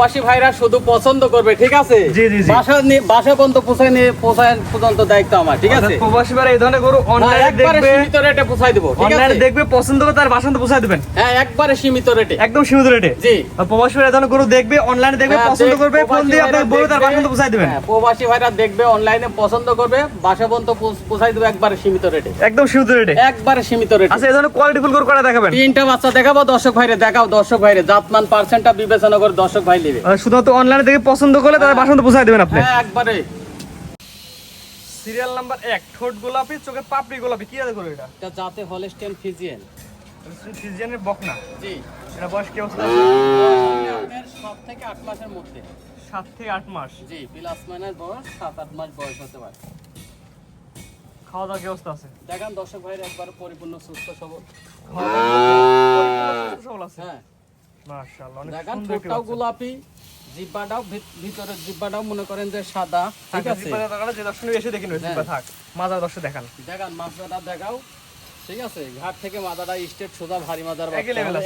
প্রবাসী ভাইরা শুধু পছন্দ করবে ঠিক আছে? জি, জি, জি। বাসা নিয়ে- বাসা পর্যন্ত পৌঁছায় নিয়ে পৌঁছায় পর্যন্ত দায়িত্ব আমার ঠিক আছে? প্রবাসী ভাইরা এই ধরনের গরু হ্যাঁ, অনলাইনে একবারে দেখবে সীমিত রেটে পৌঁছায় দেবো ঠিক অনলাইনে আছে? দেখবে পছন্দ করে তার বাসান্ত পৌঁছায় দিবেন। হ্যাঁ একবারে সীমিত রেটে একদম সীমিত রেটে জি। প্রবাসী ভাইরা এই ধরনের গরু দেখবে অনলাইনে দেখবে হ্যাঁ, পছন্দ করবে ফোন দিয়ে আপনার বলে তার বাসান্ত পৌঁছায় দিবেন। হ্যাঁ, প্রবাসী ভাইরা দেখবে অনলাইনে পছন্দ করবে বাসা পর্যন্ত পৌঁছায় দেবো একবারে সীমিত রেটে একদম সীমিত রেটে একবারে সীমিত রেটে আচ্ছা এই ধরনের কোয়ালিটি ফুল গরু করে দেখাবেন? তিনটা বাচ্চা দেখাবো দর্শক ভাইরে দেখাও দর্শক ভাইরে জাতমান পার্সেন্টটা বিবেচনা করে দর্শক ভাই আর শুধুমাত্র অনলাইনে দেখে পছন্দ করলে তার বাসান্ত পৌঁছায় দিবেন আপনি। হ্যাঁ একবারে। সিরিয়াল নাম্বার এক ঠোঁট গোলাপি চোখে পাপড়ি গোলাপি কি আছে গরু এটা? এটা জাতে হলস্টেন ফিজিয়ান সিজনের বকনা? জি। এটা বয়স কি অবস্থা? সাত থেকে আট মাসের মধ্যে। সাত থেকে আট মাস? জি প্লাস মাইনাস বয়স সাত আট মাস বয়স হতে পারে। খাওয়া দাওয়া কি অবস্থা আছে? দেখান দর্শক ভাইরে একবার পরিপূর্ণ সুস্থ সবল। সবল আছে? হ্যাঁ। দেখান ঠোঁটটাও গোলাপি জিব্বাটাও ভিতরের জিব্বাটাও মনে করেন যে সাদা ঠিক আছে? জিব্বা দেখানো, যে দর্শক এসে দেখে হ্যাঁ। জিব্বা থাক মাজার দর্শক দেখান। দেখান মাছটা দেখাও। ঠিক আছে ঘাট থেকে মাদাটা স্টেট সোজা ভারী মাদার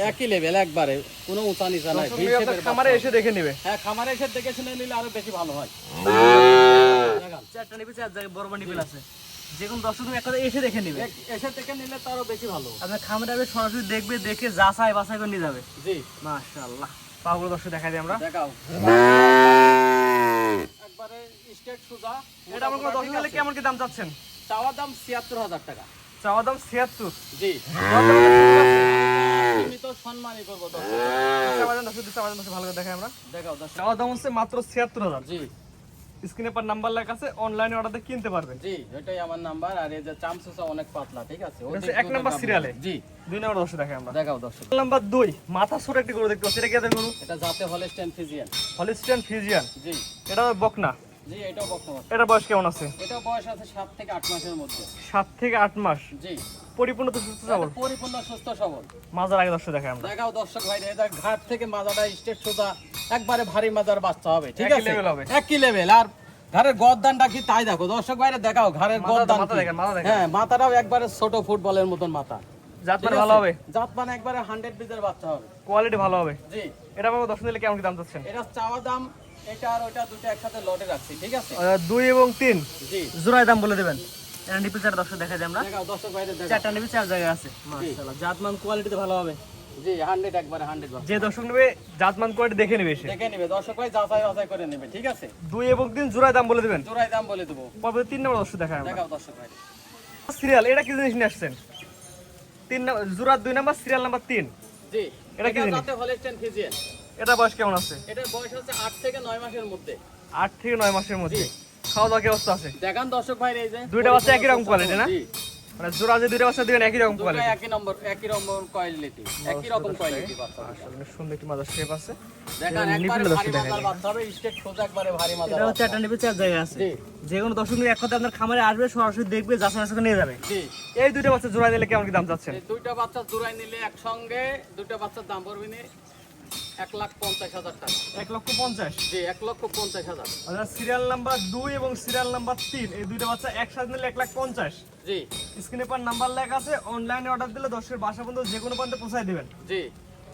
একই লেভেল একবারে কোনো উঁচা নিচা নাই খামারে এসে দেখে নেবে। হ্যাঁ খামারে এসে দেখে শুনে নিলে আরও বেশি ভালো হয়। দেখান। চারটা নিবে চার জায়গায় বড় বড় আছে। যে কোনো দর্শক এক কথা এসে দেখে নেবে। এসে দেখে নিলে তো আরও বেশি ভালো। আপনার খামারে সরাসরি দেখবে দেখে যাচাই বাছাই করে নিয়ে যাবে। জি। মাশাআল্লাহ। পাগুলো দর্শক দেখাই দিই আমরা। দেখাও। একবারে স্টেট সোজা। এটা আমার কোনো দর্শক নিলে কেমন কি দাম চাচ্ছেন? চাওয়া দাম ছিয়াত্তর হাজার টাকা। চাওয়া দাম ছিয়াত্তর। জি। ভালো করে দেখাই আমরা। দেখাও চাওয়া দাম হচ্ছে মাত্র ছিয়াত্তর হাজার। জি। স্ক্রিনে পর নাম্বার লেখা আছে অনলাইনে অর্ডার দিয়ে কিনতে পারবেন। জি এটাই আমার নাম্বার আর এই যে চামচুসা অনেক পাতলা ঠিক আছে? ওই এক নাম্বার সিরিয়ালে। জি। দুই নাম্বার দর্শক দেখাই আমরা। দেখাও দর্শক। নাম্বার দুই মাথা সরে একটি গরু দেখতে পাচ্ছি। এটা কি গরু? এটা জাতে হলিস্টেন ফিজিয়ান হলিস্টিয়ান ফিজিয়ান জি। এটা বকনা। জি এটাও বক্তব্য এটা বয়স কেমন আছে? এটা বয়স আছে সাত থেকে আট মাসের মধ্যে। সাত থেকে আট মাস? জি। পরিপূর্ণ তো সুস্থ সবল? পরিপূর্ণ সুস্থ সবল। মাজার আগে দর্শক দেখাই আমরা। দেখাও দর্শক ভাই এটা ঘাট থেকে মাজাটা স্টেট সোজা একবারে ভারী মাজার বাচ্চা হবে ঠিক আছে? level হবে। একই লেভেল আর ঘরের গদ্দানটা কি তাই দেখো দর্শক ভাইরে দেখাও ঘরের গদ্দান মাথা দেখেন, মাথা দেখেন। হ্যাঁ মাথাটাও একবারে ছোট ফুটবলের মতন মাথা। জাত মানে ভালো হবে? জাত মানে একবারে হান্ড্রেড পিসের বাচ্চা হবে। কোয়ালিটি ভালো হবে? জি। এটা আমাকে দর্শক নিলে কেমন কি দাম চাচ্ছেন? এটা চাওয়া দাম এটা আর ওইটা দুটো একসাথে লটে রাখছি ঠিক আছে? দুই এবং তিন? জি। জোড়ায় দাম বলে দেবেন। নিপিল চার দর্শক দেখা যায় আমরা। দর্শক ভাইরে চারটা নিপি চার জায়গায় আছে। মাশাআল্লাহ জাতমান কোয়ালিটিতে ভালো হবে। জি হান্ড্রেড একবারে হান্ড্রেড যে দর্শক নেবে জাতমান কোয়ালিটি দেখে নেবে এসে দেখে নিবে দর্শক ভাই যাচাই বাছাই করে নেবে ঠিক আছে? দুই এবং তিন জোড়ায় দাম বলে দেবেন। জোড়াই দাম বলে দেবো। তিন নম্বর দর্শক দেখায় আমরা। দেখাও দর্শক ভাই। সিরিয়াল এটা কি জিনিস নিয়ে আসছেন? তিন নাম্বার জোড়া দুই নাম্বার সিরিয়াল নাম্বার তিন। জি। এটা কি জিনিস? হলস্টেন এটা বয়স কেমন আছে? এটার বয়স হচ্ছে আট থেকে নয় মাসের মধ্যে। আট থেকে নয় মাসের মধ্যে। খাওয়া দাওয়া কি অবস্থা আছে? দেখান দর্শক ভাই এই যে দুইটা বাচ্চা একই রকম quality না? মানে জোড়া যে দুইটা বাচ্চা দিবেন একই রকম কোয়ালিটি একই নম্বর একই রকম কোয়ালিটি একই রকম কোয়ালিটি বাচ্চা আসলে সুন্দর একটি মাদার শেপ আছে। দেখান এটা একবারে ভারী মাদার বাচ্চা হবে স্টেট সোজা একবারে ভারী মাদার এটা হচ্ছে। একটা নিপি চার জায়গায় আছে। জি। যে কোনো দর্শক নিয়ে এক কথা আপনার খামারে আসবে সরাসরি দেখবে যাচাই বাছাই করে নিয়ে যাবে। জি। এই দুইটা বাচ্চা জোড়া নিলে কেমন কি দাম যাচ্ছে এই দুইটা বাচ্চা জোড়াই নিলে একসঙ্গে দুইটা বাচ্চার দাম পড়বে নি এক লাখ পঞ্চাশ হাজার টাকা। এক লক্ষ পঞ্চাশ? জি এক লক্ষ পঞ্চাশ হাজার। আচ্ছা সিরিয়াল নাম্বার দুই এবং সিরিয়াল নাম্বার তিন এই দুইটা বাচ্চা একসাথে নিলে এক লাখ পঞ্চাশ। জি। স্ক্রিনে পার নাম্বার লেখা আছে অনলাইনে অর্ডার দিলে দশের বাসা পর্যন্ত যে কোনো প্রান্তে পৌঁছায় দিবেন। জি।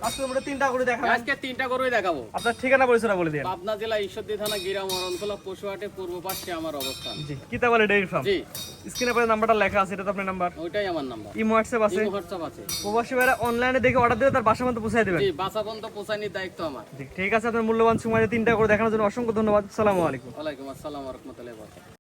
আজকে আমরা তিনটা করে আজকে তিনটা দেখাবো। আপনার ঠিকানা পরিচয় বলে দিন। পাবনা জেলা ঈশ্বরদী থানা গিরা মরণখোলা পশুহাটে পূর্ব পাশে আমার অবস্থান। জি কিতাবালি ডেইরি ফার্ম জি। স্ক্রিনে পরে নাম্বারটা লেখা আছে এটা তো আপনার নাম্বার। ওইটাই আমার নাম্বার। ইমো হোয়াটসঅ্যাপ আছে। ইমো হোয়াটসঅ্যাপ আছে। প্রবাসী ভাইরা অনলাইনে দেখে অর্ডার দিলে তার বাসা পর্যন্ত পৌঁছে দেবেন। জি বাসা পর্যন্ত পৌঁছানি দায়িত্ব আমার। ঠিক আছে আপনার মূল্যবান সময় দিয়ে তিনটা করে দেখানোর জন্য অসংখ্য ধন্যবাদ। আসসালামু আলাইকুম। ওয়া আলাইকুম আসসালাম রহমতুল্লাহ